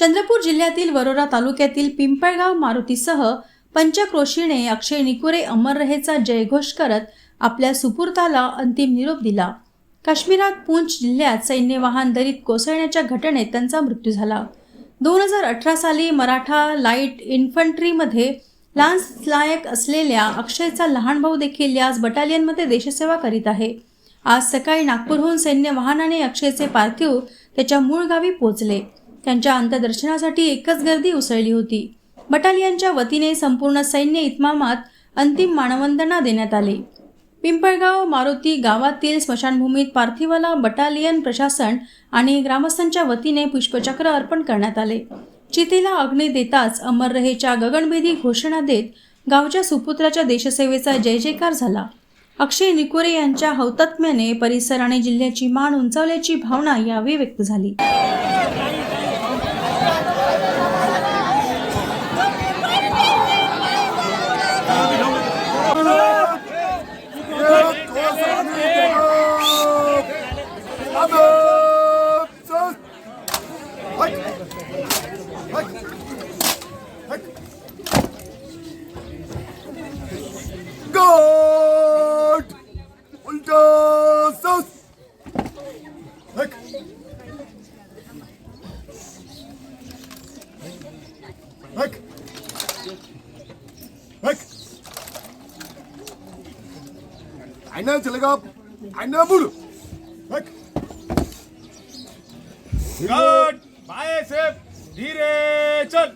चंद्रपूर जिल्ह्यातील वरोरा तालुक्यातील पिंपळगाव मारुतीसह पंचक्रोशीने अक्षय निकुरे अमर रहेचा जयघोष करत आपल्या सुपूर्ताला अंतिम निरोप दिला. काश्मीरात पूंछ जिल्ह्यात सैन्य वाहन दरीत कोसळण्याच्या घटनेत त्यांचा मृत्यू झाला. दोन हजार अठरा साली मराठा लाइट इन्फंट्रीमध्ये लान्स लायक असलेल्या अक्षयचा लहान भाऊ देखील याच बटालियनमध्ये देशसेवा करीत आहे. आज सकाळी नागपूरहून सैन्य वाहनाने अक्षयचे पार्थिव त्याच्या मूळ गावी पोचले त्यांच्या अंत्यदर्शनासाठी एकच गर्दी उसळली होती. बटालियनच्या वतीने संपूर्ण सैन्य इतमामात अंतिम मानवंदना देण्यात आली. पिंपळगाव मारुती गावातील स्मशानभूमीत पार्थिवाला बटालियन प्रशासन आणि ग्रामस्थांच्या वतीने पुष्पचक्र अर्पण करण्यात आले. चितेला अग्नी देताच अमर रहेच्या गगनभेदी घोषणा देत गावच्या सुपुत्राच्या देशसेवेचा जय जयकार झाला. अक्षय निकोरे यांच्या हौतात्म्याने परिसर आणि जिल्ह्याची मान उंचावल्याची भावना यावेळी व्यक्त झाली. Heck! आईना चलेगा आईना बुड हेक गार्ड बाय सेफ धीरे चल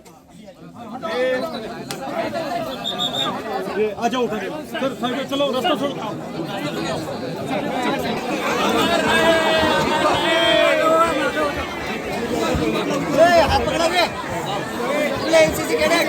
आ जाओ सर साइड में चलो रास्ता छोड़ो Söyleyin sizi gerek.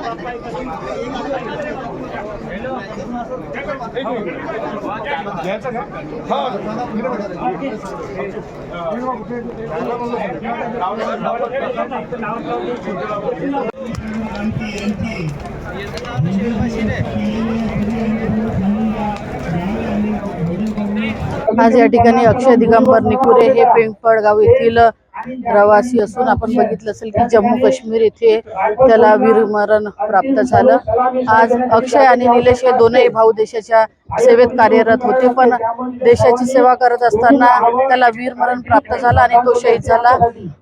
आज या ठिकाणी अक्षय दिगंबर निकुरे हे पिंपळगाव येथील प्रवासी असून आपण बघितलं असेल की जम्मू काश्मीर येथे त्याला वीरमरण प्राप्त झालं. आज अक्षय आणि निलेश हे दोनही भाऊ देशाच्या सेवेत कार्यरत होते पण देशाची सेवा करत असताना त्याला वीरमरण प्राप्त झालं आणि तो शहीद झाला.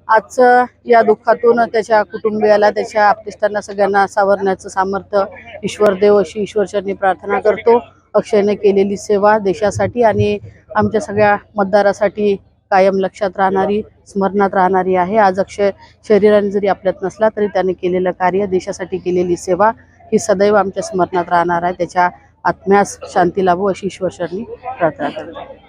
आजचं या दुःखातून त्याच्या कुटुंबियाला त्याच्या आपतिष्ठांना सगळ्यांना सावरण्याचं सामर्थ्य ईश्वर देव अशी ईश्वरचरणी प्रार्थना करतो. अक्षयने केलेली सेवा देशासाठी आणि आमच्या सगळ्या मतदारासाठी कायम लक्षात राहणारी स्मरणात राहणारी आहे. आज अक्षय शरीराने जरी आपल्यात नसला तरी त्याने केलेलं कार्य देशासाठी केलेली सेवा ही सदैव आमच्या स्मरणात राहणार आहे. त्याच्या आत्म्यास शांती लाभो अशी ईश्वरचरणी प्रार्थना करतो.